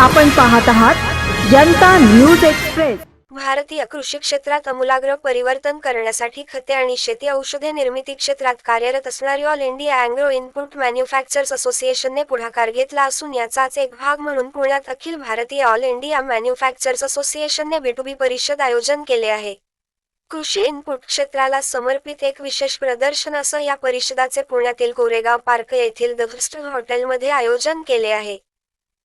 आपण पाहत आहात जनता न्यूज एक्सप्रेस. भारतीय कृषी क्षेत्रात अमूलाग्र परिवर्तन करण्यासाठी खते आणि शेती औषधे निर्मिती क्षेत्रात कार्यरत असणारी all India agro input manufacturers असोसिएशनने पुढाकार घेतला असून याचाच एक भाग म्हणून पुण्यात Akhil Bharatiya all India manufactures असोसिएशनने बीटूबी परिषद आयोजन केले आहे. कृषी इनपुट क्षेत्राला समर्पित एक विशेष प्रदर्शन असं या परिषदाचे पुण्यातील कोरेगाव पार्क येथील द हॉटेलमध्ये आयोजन केले आहे.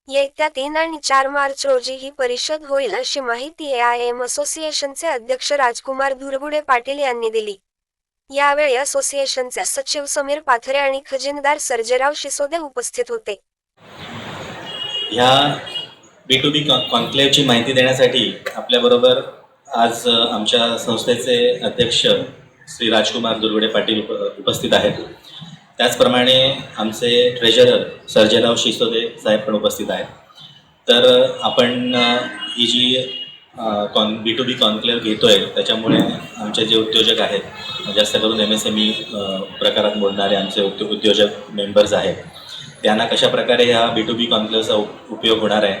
येत्या तीन आणि चार मार्च रोजी ही परिषद होईल अशी माहिती एआयएम असोसिएशनचे अध्यक्ष राजकुमार धुरगुडे पाटील यांनी दिली. यावेळी असोसिएशनचे सचिव समीर पाथरे आणि खजिनदार सर्जेराव शिसोदे उपस्थित होते. ह्या बी टू बी कॉन्क्लेव्हची माहिती देण्यासाठी आपल्याबरोबर आज आमच्या संस्थेचे अध्यक्ष श्री राजकुमार दुर्गुडे पाटील उपस्थित आहेत. त्याचप्रमाणे आमचे ट्रेजरर सर्जेराव शिसोदे साहेब पण उपस्थित आहेत. तर आपण ही जी कॉन बी टू बी कॉन्क्लेव्ह घेतो आहे त्याच्यामुळे आमचे जे उद्योजक आहेत जास्त करून एम एस एम ई प्रकारात मोडणारे आमचे उद्यो उद्योजक मेंबर्स आहेत. त्यांना कशा प्रकारे ह्या बी टू बी कॉन्क्लेव्हचा उपयोग होणार आहे?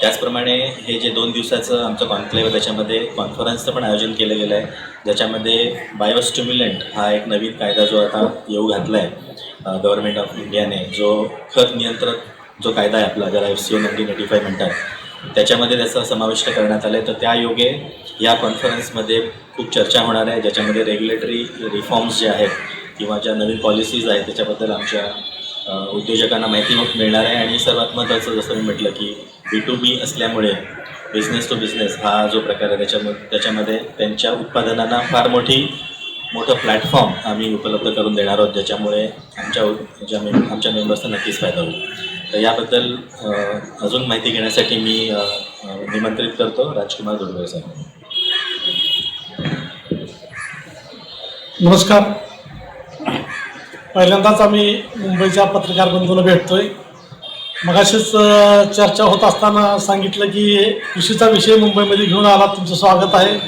त्याचप्रमाणे हे जे दोन दिवसाचं आमचं कॉन्क्लेव्ह त्याच्यामध्ये कॉन्फरन्सचं पण आयोजन केलं गेलं आहे ज्याच्यामध्ये बायोस्टिम्युलंट हा एक नवीन कायदा जो आता येऊ घातला आहे गव्हर्मेंट ऑफ इंडियाने जो खत नियंत्रक जो कायदा आहे आपला ज्याला F C O nineteen eighty five म्हणतात त्याच्यामध्ये त्याचा समाविष्ट करण्यात आलं आहे तर त्या योगे या कॉन्फरन्समध्ये खूप चर्चा होणार आहे. ज्याच्यामध्ये रेग्युलेटरी रिफॉर्म्स जे आहेत किंवा ज्या नवीन पॉलिसीज आहेत त्याच्याबद्दल आमच्या उद्योजकांना माहिती मिळणार आहे. आणि सर्वात महत्त्वाचं जसं मी म्हटलं की बी टू बी असल्यामुळे बिझनेस टू बिझनेस हा जो प्रकार आहे त्याच्यामध्ये त्याच्यामध्ये त्यांच्या उत्पादनांना फार मोठी मोठं प्लॅटफॉर्म आम्ही उपलब्ध करून देणार आहोत ज्याच्यामुळे आमच्या ज्या में आमच्या मेंबर्सचा नक्कीच फायदा होईल. तर याबद्दल अजून माहिती घेण्यासाठी मी निमंत्रित करतो राजकुमार दुर्गे साहेब. नमस्कार. पहिल्यांदाच आम्ही मुंबईच्या पत्रकार बंधूला भेटतोय. मगाशीच चर्चा होत असताना सांगितलं की कृषीचा विषय मुंबईमध्ये घेऊन आला तुमचं स्वागत आहे.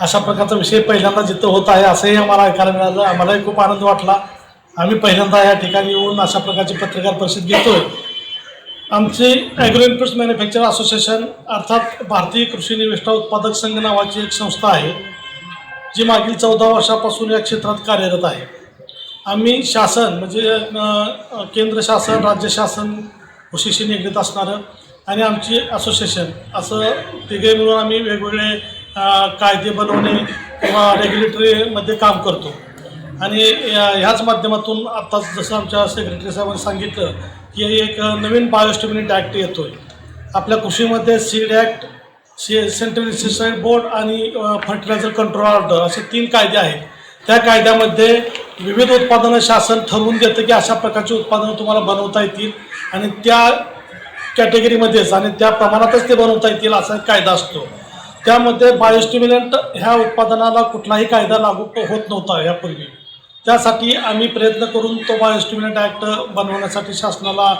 अशा प्रकारचा विषय पहिल्यांदा जिथं होत आहे असंही आम्हाला ऐकायला मिळालं. आम्हालाही खूप आनंद वाटला. आम्ही पहिल्यांदा या ठिकाणी येऊन अशा प्रकारची पत्रकार परिषद घेतोय. आमची ॲग्रो इनपुट्स मॅन्युफॅक्चर असोसिएशन अर्थात भारतीय कृषी निविष्ठा उत्पादक संघ नावाची एक संस्था आहे जी मागील चौदा वर्षापासून या क्षेत्रात कार्यरत आहे. आम्ही शासन म्हणजे केंद्र शासन राज्य शासन कृषीशी निगडीत असणारं आणि आमची असोसिएशन असं तिघे मिळून आम्ही वेगवेगळे कायदे बनवणे किंवा रेग्युलेटरीमध्ये काम करतो. आणि या- ह्याच माध्यमातून आत्ताच जसं आमच्या सेक्रेटरी साहेबांनी सांगितलं की एक नवीन बायोस्टिम्युलेंट ॲक्ट येतो आहे आपल्या कृषीमध्ये सीड ॲक्ट से सेंट्रल इन्स्टिट्यूशन बोर्ड आणि फर्टिलायझर कंट्रोल ऑर्डर असे तीन कायदे आहेत. त्या कायद्यामध्ये विविध उत्पादनं शासन ठरवून देतं की अशा प्रकारची उत्पादनं तुम्हाला बनवता येतील आणि त्या कॅटेगरीमध्येच आणि त्या प्रमाणातच ते बनवता येतील असा कायदा असतो. त्यामध्ये बायोस्टिम्युलंट ह्या उत्पादनाला कुठलाही कायदा लागू होत नव्हता यापूर्वी. त्यासाठी आम्ही प्रयत्न करून तो बायोस्टिम्युलंट ॲक्ट बनवण्यासाठी शासनाला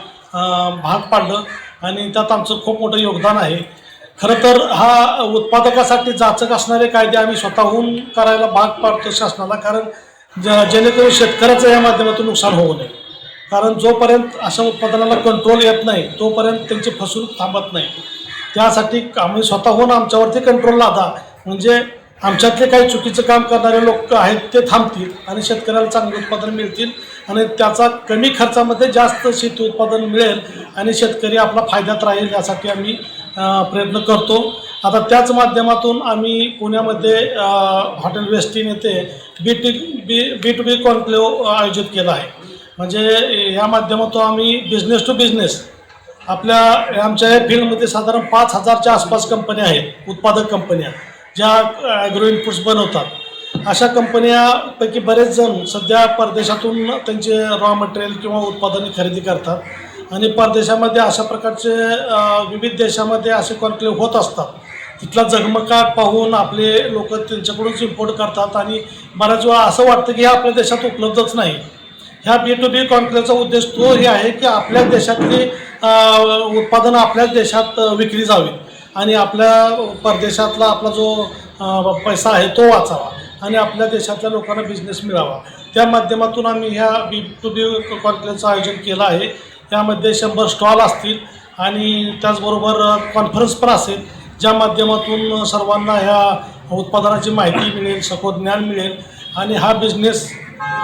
भाग पाडलं आणि त्यात आमचं खूप मोठं योगदान आहे. खरं तर हा उत्पादकासाठी जाचक असणारे कायदे आम्ही स्वतःहून करायला भाग पाडतो शासनाला कारण ज जेणेकरून शेतकऱ्याचं या माध्यमातून नुकसान होऊ नये. कारण जोपर्यंत अशा उत्पादनाला कंट्रोल येत नाही तोपर्यंत त्यांची फसवणूक थांबत नाही. त्यासाठी आम्ही स्वतःहून आमच्यावरती कंट्रोल लादा. म्हणजे आमच्यातले काही चुकीचं काम करणारे लोक आहेत ते थांबतील आणि शेतकऱ्याला चांगले उत्पादन मिळतील आणि त्याचा कमी खर्चामध्ये जास्त शेती उत्पादन मिळेल आणि शेतकरी आपला फायद्यात राहील यासाठी आम्ही प्रयत्न करतो. आता त्याच माध्यमातून आम्ही पुण्यामध्ये हॉटेल वेस्टीन येथे B T B B to B conclave आयोजित केला आहे. म्हणजे या माध्यमातून आम्ही बिझनेस टू बिझनेस आपल्या आमच्या या फील्डमध्ये साधारण पाच हजारच्या आसपास कंपन्या आहेत उत्पादक कंपन्या ज्या ॲग्रो इनपुट्स बनवतात. अशा कंपन्यापैकी बरेच जण सध्या परदेशातून त्यांचे रॉ मटेरियल किंवा उत्पादने खरेदी करतात. आणि परदेशामध्ये अशा प्रकारचे विविध देशामध्ये असे कॉन्क्लेव्ह होत असतात. तिथला जगमगाट पाहून आपले लोक त्यांच्याकडूनच इम्पोर्ट करतात आणि बऱ्याच वेळा असं वाटतं की हे आपल्या देशात उपलब्धच नाही. ह्या बी टू बी कॉन्क्लेवचा उद्देश तो हे आहे की आपल्या देशातली उत्पादनं आपल्याच देशात विकली जावीत. आणि आपल्या परदेशातला आपला जो पैसा आहे तो वाचावा आणि आपल्या देशातल्या लोकांना बिझनेस मिळावा. त्या माध्यमातून आम्ही ह्या बी टू बी कॉन्फरन्सचं आयोजन केलं आहे. त्यामध्ये शंभर स्टॉल असतील आणि त्याचबरोबर कॉन्फरन्स पण असेल ज्या माध्यमातून सर्वांना ह्या उत्पादनाची माहिती मिळेल सखोल ज्ञान मिळेल आणि हा बिझनेस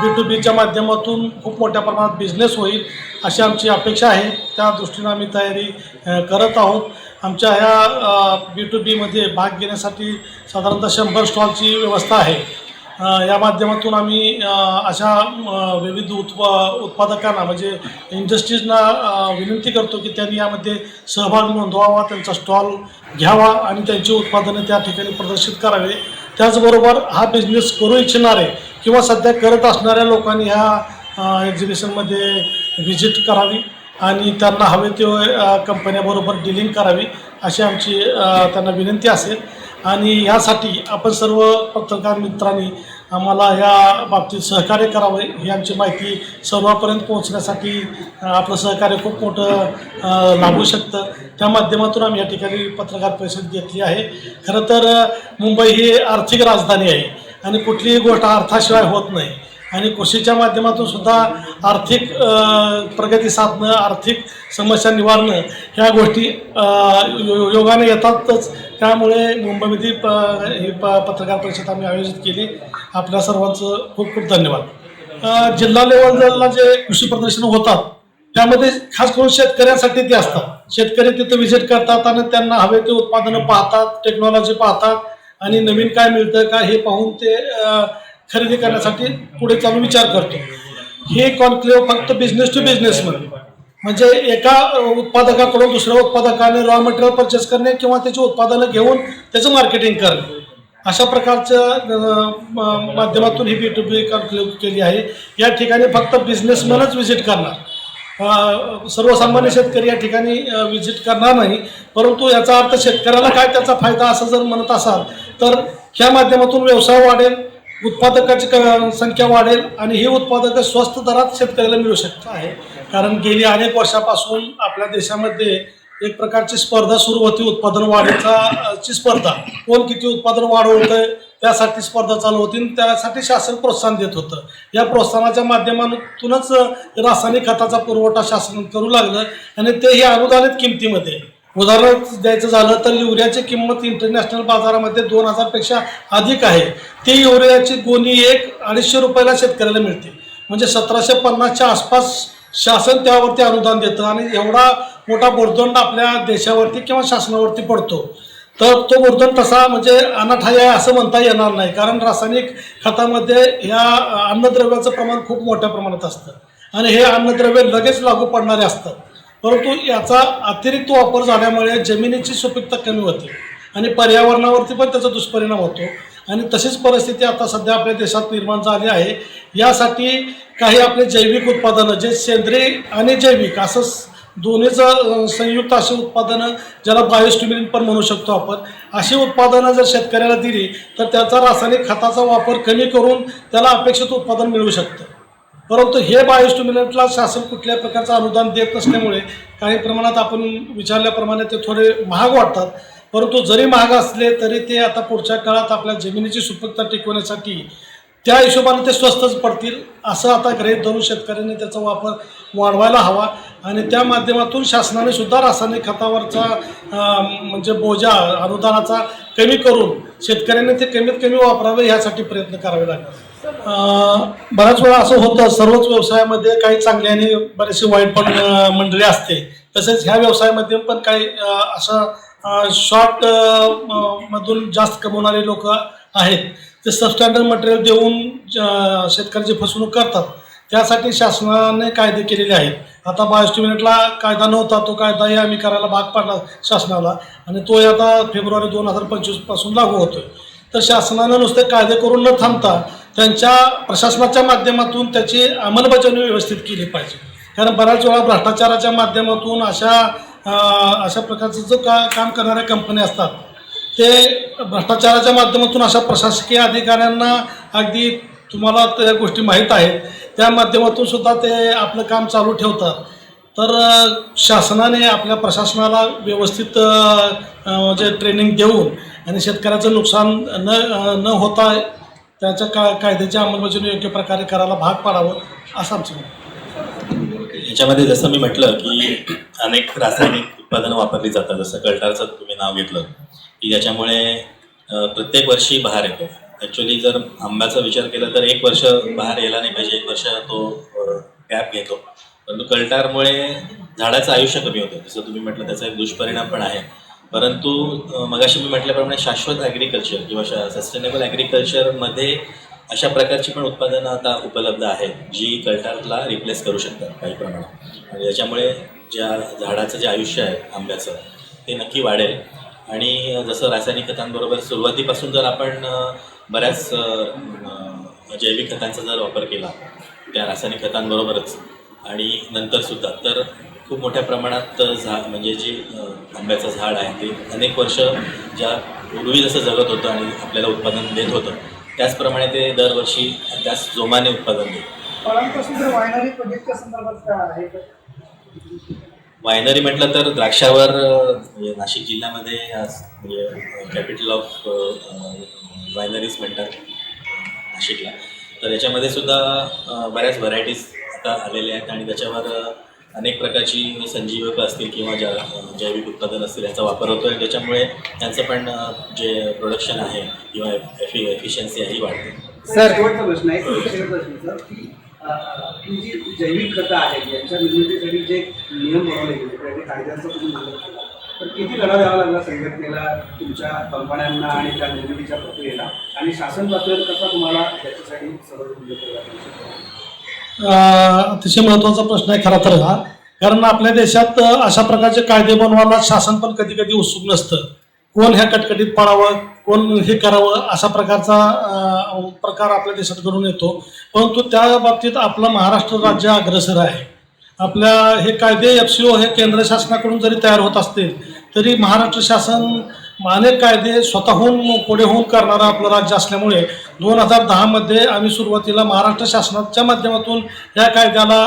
बी टू बीच्या माध्यमातून खूप मोठ्या प्रमाणात बिझनेस होईल अशी आमची अपेक्षा आहे. त्या दृष्टीनं आम्ही तयारी करत आहोत. आमच्या ह्या बी टू बीमध्ये भाग घेण्यासाठी साधारणतः शंभर स्टॉलची व्यवस्था आहे. या माध्यमातून आम्ही अशा विविध उत्प उत्पादकांना म्हणजे इंडस्ट्रीजना विनंती करतो की त्यांनी यामध्ये सहभाग नोंदवावा त्यांचा स्टॉल घ्यावा आणि त्यांची उत्पादने त्या ठिकाणी प्रदर्शित करावे. त्याचबरोबर हा बिझनेस करू इच्छिणारे किंवा सध्या करत असणाऱ्या लोकांनी ह्या एक्झिबिशनमध्ये व्हिजिट करावी. आणि त्यांना हवे ते कंपन्याबरोबर डिलिंग करावी अशी आमची त्यांना विनंती असेल. आणि ह्यासाठी आपण सर्व पत्रकार मित्रांनी आम्हाला या बाबतीत सहकार्य करावं ही आमची माहिती सर्वांपर्यंत पोहोचण्यासाठी आपलं सहकार्य खूप मोठं लाभू शकतं. त्या माध्यमातून आम्ही या ठिकाणी पत्रकार परिषद घेतली आहे. खरं तर मुंबई ही आर्थिक राजधानी आहे आणि कुठलीही गोष्ट अर्थाशिवाय होत नाही. आणि कृषीच्या माध्यमातून सुद्धा आर्थिक प्रगती साधणं आर्थिक समस्या निवारणं ह्या गोष्टी यो- योगाने येतातच. त्यामुळे मुंबईमध्ये प ही प पत्रकार परिषद आम्ही आयोजित केली. आपल्या सर्वांचं खूप खूप धन्यवाद. जिल्हा लेवलला जे कृषी प्रदर्शन होतात त्यामध्ये खास करून शेतकऱ्यांसाठी ते असतात. शेतकरी तिथं व्हिजिट करतात आणि त्यांना हवे ते उत्पादनं पाहतात टेक्नॉलॉजी पाहतात आणि नवीन काय मिळतं का हे पाहून ते खरेदी करण्यासाठी पुढे चालून विचार करतो. हे कॉन्क्लेव्ह फक्त बिझनेस टू बिझनेसमध्ये म्हणजे एका उत्पादकाकडून दुसऱ्या उत्पादकाने रॉ मटेरियल परचेस करणे किंवा त्याची उत्पादनं घेऊन त्याचं मार्केटिंग करणे. अशा प्रकारच्या म- माध्यमातून ही बी टू बी कॉन्क्लेव्ह केली आहे. या ठिकाणी फक्त बिझनेसमॅनच व्हिजिट करणार. सर्वसामान्य शेतकरी या ठिकाणी व्हिजिट करणार नाही. परंतु याचा अर्थ शेतकऱ्याला काय त्याचा फायदा असं जर म्हणत असाल तर ह्या माध्यमातून व्यवसाय वाढेल. उत्पादकाची क- संख्या वाढेल आणि हे उत्पादक स्वस्त दरात शेतकऱ्याला मिळू शकत आहे. कारण गेली अनेक वर्षापासून आपल्या देशामध्ये एक प्रकारची स्पर्धा सुरू होती. उत्पादन वाढीचा ची स्पर्धा. कोण किती उत्पादन वाढवतंय त्यासाठी स्पर्धा चालू होती आणि त्यासाठी शासन प्रोत्साहन देत होतं. या प्रोत्साहनाच्या माध्यमातूनच रासायनिक खताचा पुरवठा शासन करू लागलं आणि तेही अनुदानित किमतीमध्ये. उदाहरण द्यायचं झालं तर युरियाची किंमत इंटरनॅशनल बाजारामध्ये दोन हजारपेक्षा अधिक आहे. ती युरियाची गोणी एक अडीचशे रुपयाला शेतकऱ्याला मिळते. म्हणजे सतराशे पन्नासच्या आसपास शासन त्यावरती अनुदान देतं आणि एवढा मोठा बोरदंड आपल्या देशावरती किंवा शासनावरती पडतो. तर तो बोरदंड तसा म्हणजे अनाठाय आहे असं म्हणता येणार नाही. कारण रासायनिक खतामध्ये ह्या अन्नद्रव्याचं प्रमाण खूप मोठ्या प्रमाणात असतं. आणि हे अन्नद्रव्य लगेच लागू पडणारे असतात. परंतु याचा अतिरिक्त वापर झाल्यामुळे जमिनीची सुपीकता कमी होते आणि पर्यावरणावरती पण त्याचा दुष्परिणाम होतो. आणि तशीच परिस्थिती आता सध्या आपल्या देशात निर्माण झाली आहे. यासाठी काही आपले जैविक उत्पादनं जे सेंद्रिय आणि जैविक असं दोन्हीचं संयुक्त अशी उत्पादनं ज्याला बायोस्टिम्युलिन पण म्हणू शकतो आपण अशी उत्पादनं जर शेतकऱ्याला दिली तर त्याचा रासायनिक खताचा वापर कमी करून त्याला अपेक्षित उत्पादन मिळू शकतं. परंतु हे बायोस्टिम्युलंटला शासन कुठल्या प्रकारचं अनुदान देत नसल्यामुळे काही प्रमाणात आपण विचारल्याप्रमाणे ते थोडे महाग वाटतात. परंतु जरी महाग असले तरी ते आता पुढच्या काळात आपल्या जमिनीची सुपकता टिकवण्यासाठी त्या हिशोबाने ते स्वस्तच पडतील असं आता गृहीत धरून शेतकऱ्यांनी त्याचा वापर वाढवायला हवा. आणि त्या माध्यमातून शासनाने सुद्धा रासायनिक खतावरचा म्हणजे बोजा अनुदानाचा कमी करून शेतकऱ्यांनी ते कमीत कमी वापरावे यासाठी प्रयत्न करावे लागतात. बऱ्याच वेळा असं होतं सर्वच व्यवसायामध्ये काही चांगले आणि बरेचसे वाईट पण मंडळी असते. तसेच ह्या व्यवसायामध्ये पण काही असं शॉर्ट मधून जास्त कमवणारे लोक आहेत. ते सबस्टँडर्ड मटेरियल देऊन अं, शेतकऱ्याची फसवणूक करतात. त्यासाठी शासनाने कायदे केलेले आहेत. आता बायोस्टिम्युलेटला कायदा नव्हता तो कायदाही आम्ही करायला भाग पाडला शासनाला. आणि तोही आता फेब्रुवारी दोन हजार पंचवीसपासून लागू होतोय. तर शासनानं नुसते कायदे करून न थांबता त्यांच्या प्रशासनाच्या माध्यमातून त्याची अंमलबजावणी व्यवस्थित केली पाहिजे. कारण बऱ्याच वेळा भ्रष्टाचाराच्या माध्यमातून अशा अशा प्रकारचं जो का काम करणाऱ्या कंपन्या असतात ते भ्रष्टाचाराच्या माध्यमातून अशा प्रशासकीय अधिकाऱ्यांना अगदी तुम्हाला त्या गोष्टी माहीत आहेत. त्या माध्यमातून सुद्धा ते आपलं काम चालू ठेवतात. तर शासनाने आपल्या प्रशासनाला व्यवस्थित म्हणजे ट्रेनिंग देऊन आणि शेतकऱ्याचं नुकसान न न होता त्याच्या का कायद्याची अंमलबजावणी योग्य प्रकारे करायला भाग पाडावं असं आमचं याच्यामध्ये जसं मी म्हटलं की अनेक रासायनिक उत्पादनं वापरली जातात. जसं कल्टारचं तुम्ही नाव घेतलं की ज्याच्यामुळे प्रत्येक वर्षी बहार येतो. ॲक्च्युली जर आंब्याचा विचार केला तर एक वर्ष बहार यायला नाही पाहिजे. एक वर्ष तो गॅप घेतो. परंतु कल्टारमुळे झाडाचं आयुष्य कमी होतं. जसं तुम्ही म्हटलं त्याचा एक दुष्परिणाम पण आहे. परंतु मगाशी मी म्हटल्याप्रमाणे शाश्वत ॲग्रिकल्चर किंवा शा सस्टेनेबल ॲग्रिकल्चरमध्ये अशा प्रकारची पण उत्पादनं आता उपलब्ध आहेत जी कल्टारला रिप्लेस करू शकतात काही प्रमाणात. आणि याच्यामुळे ज्या झाडाचं जे आयुष्य आहे आंब्याचं ते नक्की वाढेल. आणि जसं रासायनिक खतांबरोबर सुरुवातीपासून जर आपण बऱ्याच जैविक खतांचा जर वापर केला त्या रासायनिक खतांबरोबरच आणि नंतरसुद्धा तर खूप मोठ्या प्रमाणात झा म्हणजे जे आंब्याचं झाड आहे ते अनेक वर्ष ज्या पूर्वी जसं जगत होतं आणि आपल्याला उत्पादन देत होतं त्याचप्रमाणे ते दरवर्षी त्याच जोमाने उत्पादन देत. वायनरी म्हटलं तर द्राक्षावर म्हणजे नाशिक जिल्ह्यामध्ये आज म्हणजे कॅपिटल ऑफ वायनरीज म्हणतात नाशिकला. तर याच्यामध्ये सुद्धा बऱ्याच व्हरायटीज आता आलेल्या आहेत आणि त्याच्यावर अनेक प्रकारची संजीवक असतील किंवा ज्या जैविक उत्पादन असतील याचा वापर होतो आणि त्याच्यामुळे त्यांचं पण जे प्रोडक्शन आहे किंवा एफि एफिशियन्सी आहे ही वाढते. सर. शेवटचा प्रश्न आहे. प्रश्न सर ही जी जैविक खतं आहेत यांच्या निर्मितीसाठी जे नियम बनवले गेले कायद्यांचा तुम्ही केला तर किती लढा द्यावा लागला संघटनेला तुमच्या कंपन्यांना आणि त्या निर्मितीच्या प्रक्रियेला? आणि शासन पातळीवर कसा तुम्हाला याच्यासाठी सर्व अं, अतिशय महत्त्वाचा प्रश्न आहे खरा तर हा. कारण आपल्या देशात अशा प्रकारचे कायदे बनवायला शासन पण कधी कधी उत्सुक नसतं. कोण ह्या कटकटीत पडावं कोण हे करावं अशा प्रकारचा प्रकार आपल्या देशात घडून येतो. परंतु त्या बाबतीत आपलं महाराष्ट्र राज्य अग्रेसर आहे. आपल्या हे कायदे एफ सी ओ हे केंद्र शासनाकडून जरी तयार होत असतील तरी महाराष्ट्र शासन अनेक कायदे स्वतःहून पुढे होऊन करणारं आपलं राज्य असल्यामुळे दोन हजार दहामध्ये आम्ही सुरुवातीला महाराष्ट्र शासनाच्या माध्यमातून या कायद्याला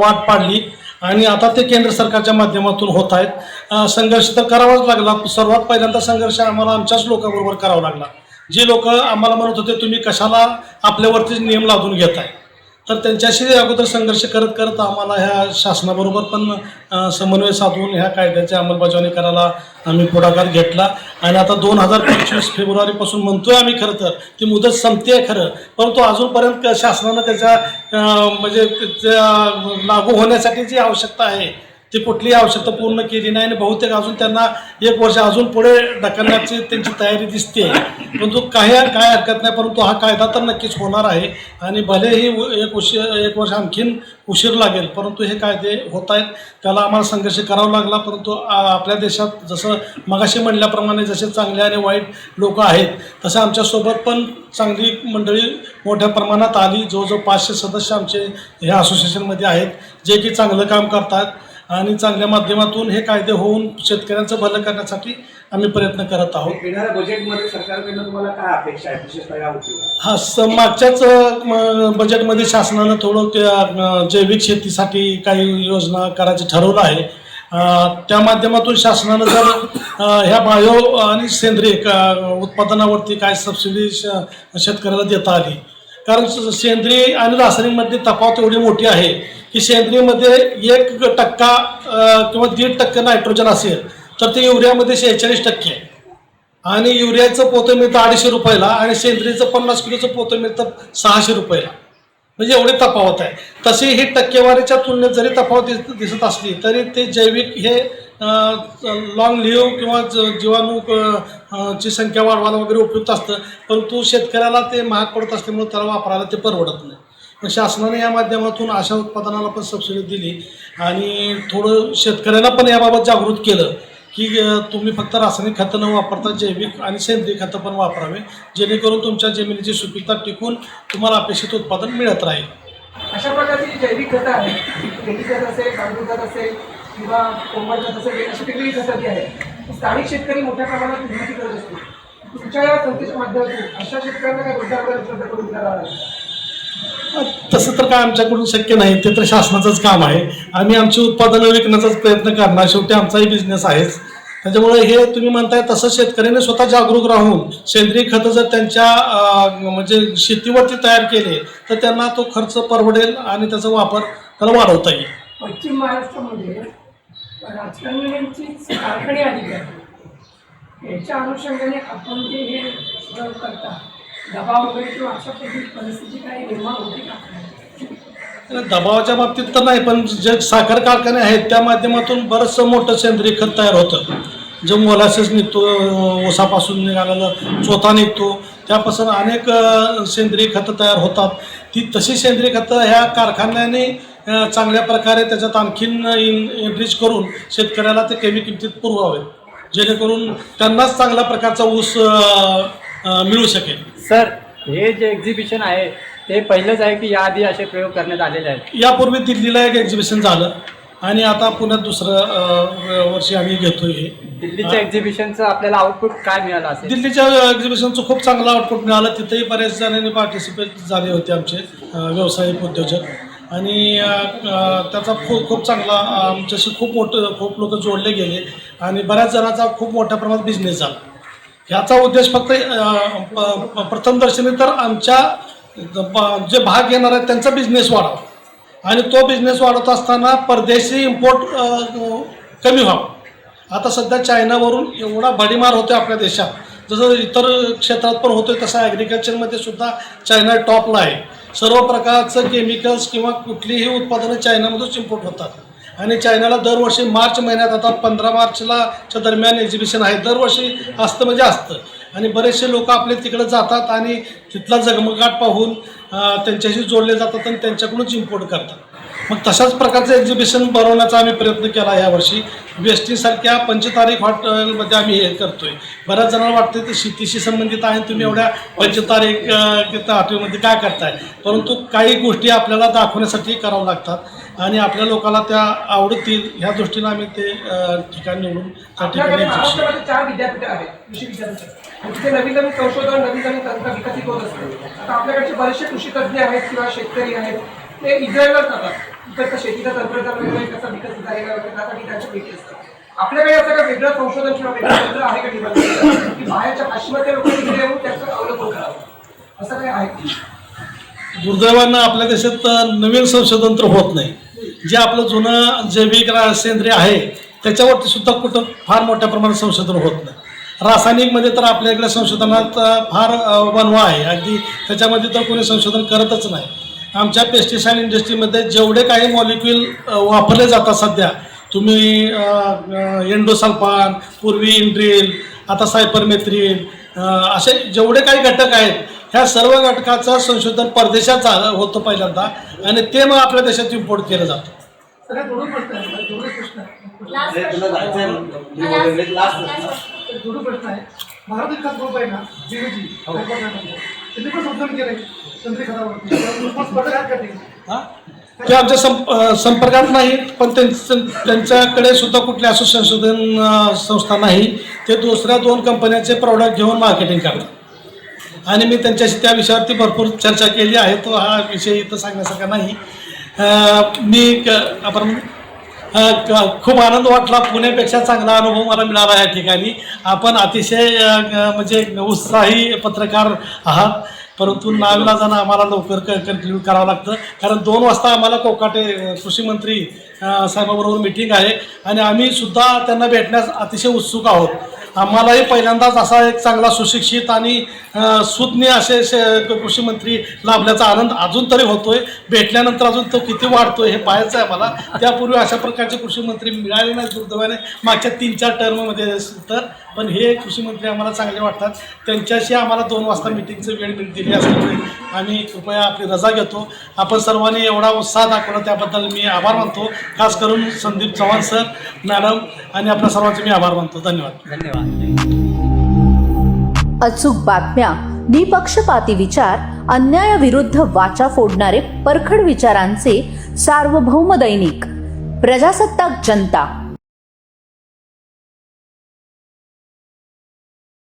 वाट पाडली. आणि आता ते केंद्र सरकारच्या माध्यमातून होत आहेत. संघर्ष तर करावाच लागला. सर्वात पहिल्यांदा संघर्ष आम्हाला आमच्याच लोकांबरोबर करावा लागला. जे लोक आम्हाला म्हणत होते तुम्ही कशाला आपल्यावरतीच नियम लादून घेताय? तर त्यांच्याशी अगोदर संघर्ष करत करत आम्हाला ह्या शासनाबरोबर पण समन्वय साधून ह्या कायद्याची अंमलबजावणी करायला आम्ही पुढाकार घेतला. आणि आता दोन हजार पंचवीस फेब्रुवारीपासून म्हणतोय आम्ही खरं तर ती मुदत संपते आहे खरं. परंतु अजूनपर्यंत शासनानं त्याच्या म्हणजे त्या लागू होण्यासाठी जी आवश्यकता आहे ती कुठलीही आवश्यकता पूर्ण केली नाही आणि बहुतेक अजून त्यांना एक वर्ष अजून पुढे ढकलण्याची त्यांची तयारी दिसते. परंतु काही काय हरकत नाही परंतु हा कायदा तर नक्कीच होणार आहे. आणि भलेही एक उशीर एक वर्ष आणखीन उशीर लागेल परंतु हे कायदे होत आहेत. त्याला आम्हाला संघर्ष करावा लागला परंतु आपल्या देशात जसं मगाशी म्हणल्याप्रमाणे जसे चांगले आणि वाईट लोक आहेत तसं आमच्यासोबत पण चांगली मंडळी मोठ्या प्रमाणात आली. जवळजवळ पाचशे सदस्य आमचे ह्या असोसिएशनमध्ये आहेत जे की चांगलं काम करतात. आणि चांगल्या माध्यमातून हे कायदे होऊन शेतकऱ्यांचं भलं करण्यासाठी आम्ही प्रयत्न करत आहोत. येणाऱ्या बजेटमध्ये सरकारकडनं तुम्हाला काय अपेक्षा आहे? विशेषतः या हा स मागच्याच अ, बजेटमध्ये शासनानं थोडं त्या अ, जैविक शेतीसाठी काही योजना करायचं ठरवलं आहे. अ, त्या माध्यमातून शासनानं जर अ, ह्या बायो आणि सेंद्रिय क- उत्पादनावरती काय सबसिडी श- शेतकऱ्याला देता आली कारण सेंद्रिय आणि रासायनिकमध्ये तफावत एवढी मोठी आहे की सेंद्रियमध्ये एक टक्का किंवा दीड टक्के नायट्रोजन असेल तर ते युरियामध्ये शेहेचाळीस टक्के आहे. आणि युरियाचं पोतं मिळतं अडीचशे रुपयाला आणि सेंद्रियचं पन्नास किलोचं पोतं मिळतं सहाशे रुपयाला. म्हणजे एवढी तफावत आहे. तशी ही टक्केवारीच्या तुलनेत जरी तफावत दिस दिसत असली तरी ते जैविक हे लॉंग लिव्ह किंवा जीवाणू ची संख्या वाढवायला वगैरे उपयुक्त असतं. परंतु शेतकऱ्याला ते महाग पडत असल्यामुळे त्याला वापरायला ते परवडत नाही. पण शासनाने या माध्यमातून अशा उत्पादनाला पण सबसिडी दिली आणि थोडं शेतकऱ्यांना पण याबाबत जागृत केलं की तुम्ही फक्त रासायनिक खतं न वापरता जैविक आणि सेंद्रिय खतं पण वापरावे जेणेकरून तुमच्या जमिनीची सुपीकता टिकून तुम्हाला अपेक्षित उत्पादन मिळत राहील. अशा प्रकारची जैविक खतं आहेत खत असेल असेल किंवा कोंबड खत असेल अशी वेगवेगळी जी आहेत स्थानिक शेतकरी मोठ्या प्रमाणात निर्मिती करत असतो तुमच्या या संस्थेच्या माध्यमातून अशा शेतकऱ्यांना काय रोजगार उपलब्ध करून आहे तसं तर काय आमच्याकडून शक्य नाही ते तर शासनाचंच काम आहे. आम्ही आमची उत्पादनं विकण्याचाच प्रयत्न करणार शेवटी आमचाही बिझनेस आहेच. त्याच्यामुळे हे तुम्ही म्हणताय तसं शेतकऱ्याने स्वतः जागरूक राहून सेंद्रिय खतं जर त्यांच्या म्हणजे शेतीवरती तयार केले तर त्यांना तो खर्च परवडेल आणि त्याचा वापर त्याला वाढवता येईल. पश्चिम महाराष्ट्रामध्ये राजकारण्यांचीच कारखाने आली आहे. याच्या अनुषंगाने आपण जे हे सगळं करता दबाव वगैरे किंवा अशा पद्धती परिस्थिती काही निर्माण होते का? दबावाच्या बाबतीत तर नाही पण जे साखर कारखाने आहेत त्या माध्यमातून बरंचसं मोठं सेंद्रिय खत तयार होतं. जे मोलासेस निघतो ओसापासून निघालेलं चोथा निघतो त्यापासून अनेक सेंद्रिय खतं तयार होतात. ती तशी सेंद्रिय खतं ह्या कारखान्याने चांगल्या प्रकारे त्याच्यात आणखीन इन एनरिच करून शेतकऱ्याला ते कमी किमतीत पुरवावे. जेणेकरून त्यांनाच चांगल्या प्रकारचा ऊस मिळू शकेल. सर हे जे एक्झिबिशन आहे ते पहिलंच आहे की याआधी असे प्रयोग करण्यात आलेले आहेत? यापूर्वी दिल्लीला एक एक्झिबिशन झालं आणि आता पुण्यात दुसरं वर्षी आम्ही घेतोय हे. दिल्लीच्या एक्झिबिशनचं आपल्याला आउटपुट काय मिळालं असेल? दिल्लीच्या एक्झिबिशनचं खूप चांगलं आउटपुट मिळालं. तिथेही बऱ्याच जणांनी पार्टिसिपेट झाले होते आमचे व्यावसायिक उद्योजक. आणि त्याचा खूप खूप चांगला आमच्याशी खूप मोठं खूप लोक जोडले गेले आणि बऱ्याच जणांचा खूप मोठ्या प्रमाणात बिझनेस झाला. ह्याचा उद्देश फक्त प्रथमदर्शनी तर आमच्या जे भाग घेणार आहेत त्यांचा बिझनेस वाढावा. आणि तो बिझनेस वाढवत असताना परदेशी इम्पोर्ट कमी व्हावा. आता सध्या चायनावरून एवढा भडीमार होतो आपल्या देशात. जसं इतर क्षेत्रात पण होतोय तसं ॲग्रिकल्चरमध्ये सुद्धा चायना टॉपला आहे. सर्व प्रकारचं केमिकल्स किंवा कुठलीही उत्पादनं चायनामधूनच इम्पोर्ट होतात. आणि चायनाला दरवर्षी मार्च महिन्यात आता पंधरा मार्चला च्या दरम्यान एक्झिबिशन आहे. दरवर्षी असतं म्हणजे असतं. आणि बरेचसे लोक आपले तिकडे जातात आणि तिथला जगमगाट पाहून त्यांच्याशी जोडले जातात आणि त्यांच्याकडूनच इम्पोर्ट करतात. मग तशाच प्रकारचं एक्झिबिशन बनवण्याचा आम्ही प्रयत्न केला यावर्षी वेस्टीसारख्या पंचतारीख हॉटेलमध्ये आम्ही हे करतोय. बऱ्याच जणांना वाटतं ते शेतीशी संबंधित आहे तुम्ही एवढ्या पंचतारीख हॉटेलमध्ये काय करताय? परंतु काही गोष्टी आपल्याला दाखवण्यासाठी करावं लागतात. आणि आपल्या लोकांना त्या आवडतील ह्या दृष्टीनं आम्ही ते ठिकाण निवडून त्या ठिकाणी महाराष्ट्रामध्ये चार विद्यापीठं आहेत कृषी विद्यापीठ. तिथे नवीन नवीन संशोधन नवीन नवीन तंत्र विकसित होत असतं. आता आपल्याकडचे बरेचसे कृषी तज्ज्ञ आहेत किंवा शेतकरी आहेत ते इस्रायलला जातात. इकडचा शेतीचा तंत्रज्ञान वगैरे कसा विकसित आहे का वगैरे त्यासाठी त्यांच्या भेटी असतात. आपल्याकडे असं काही वेगळं संशोधन किंवा वेगळं तंत्र आहे का डिमांड की बाहेरच्या पाश्चिमात्य लोकांनी इकडे येऊन त्याचं अवलंबन करावं? असं काही आहे की दुर्दैवानं आपल्या देशात नवीन संशोधन तर होत नाही. जे आपलं जुनं जैविक रा सेंद्रिय आहे त्याच्यावरती सुद्धा कुठं फार मोठ्या प्रमाणात संशोधन होत नाही. रासायनिकमध्ये तर आपल्या इकडे संशोधनात फार अ, आहे. अगदी त्याच्यामध्ये तर कोणी संशोधन करतच नाही. आमच्या पेस्टिसाईड इंडस्ट्रीमध्ये जेवढे काही मॉलिक्युल वापरले जातात सध्या तुम्ही एंडोसल्फान पूर्वी इंड्रिल आता सायपरमेथ्रिन असे जेवढे काही घटक आहेत ह्या सर्व घटकाचं संशोधन परदेशात झालं होतं पहिल्यांदा आणि ते मग आपल्या देशात इम्पोर्ट केलं जातं. भारत ग्रुप आहे ना ते आमच्या संप संपर्कात नाहीत पण त्यांचं त्यांच्याकडे सुद्धा कुठल्या असं संशोधन संस्था नाही. ते दुसऱ्या दोन कंपन्यांचे प्रॉडक्ट घेऊन मार्केटिंग करतात. आणि मी त्यांच्याशी त्या विषयावरती भरपूर चर्चा केली आहे. तो हा विषय इथं सांगण्यासारखा नाही. मी क आपण क- खूप आनंद वाटला. पुण्यापेक्षा चांगला अनुभव मला मिळाला या ठिकाणी. आपण अतिशय म्हणजे उत्साही पत्रकार आहात. परंतु नाविलाजानं आम्हाला लवकर क करावं लागतं. कारण दोन वाजता आम्हाला कोकाटे कृषी मंत्री साहेबाबरोबर मिटिंग आहे. आणि आम्ही सुद्धा त्यांना भेटण्यास अतिशय उत्सुक आहोत. आम्हालाही पहिल्यांदाच असा एक चांगला सुशिक्षित आणि सुज्ञ असे श- कृषी मंत्री लाभल्याचा आनंद अजून तरी होतोय. भेटल्यानंतर अजून तो किती वाढतोय हे पाहायचं आहे मला त्यापूर्वी अशा प्रकारचे कृषी मंत्री मिळाले नाही दुर्दैवाने. मागच्या तीन चार टर्ममध्ये तर. पण हे कृषी मंत्री आम्हाला चांगले वाटतात. त्यांच्याशी आम्हाला दोन वाजता मिटिंगचं वेळ दिली असल्यामुळे आम्ही कृपया आपली रजा घेतो. आपण सर्वांनी एवढा उत्साह दाखवला त्याबद्दल मी आभार मानतो. खास करून संदीप चव्हाण सर मॅडम आणि आपल्या सर्वांचे मी आभार मानतो. धन्यवाद. धन्यवाद. अचूक बातम्या निपक्षपाती विचार अन्यायाविरुद्ध वाचा फोडणारे परखड विचारांचे सार्वभौम दैनिक प्रजासत्ताक जनता.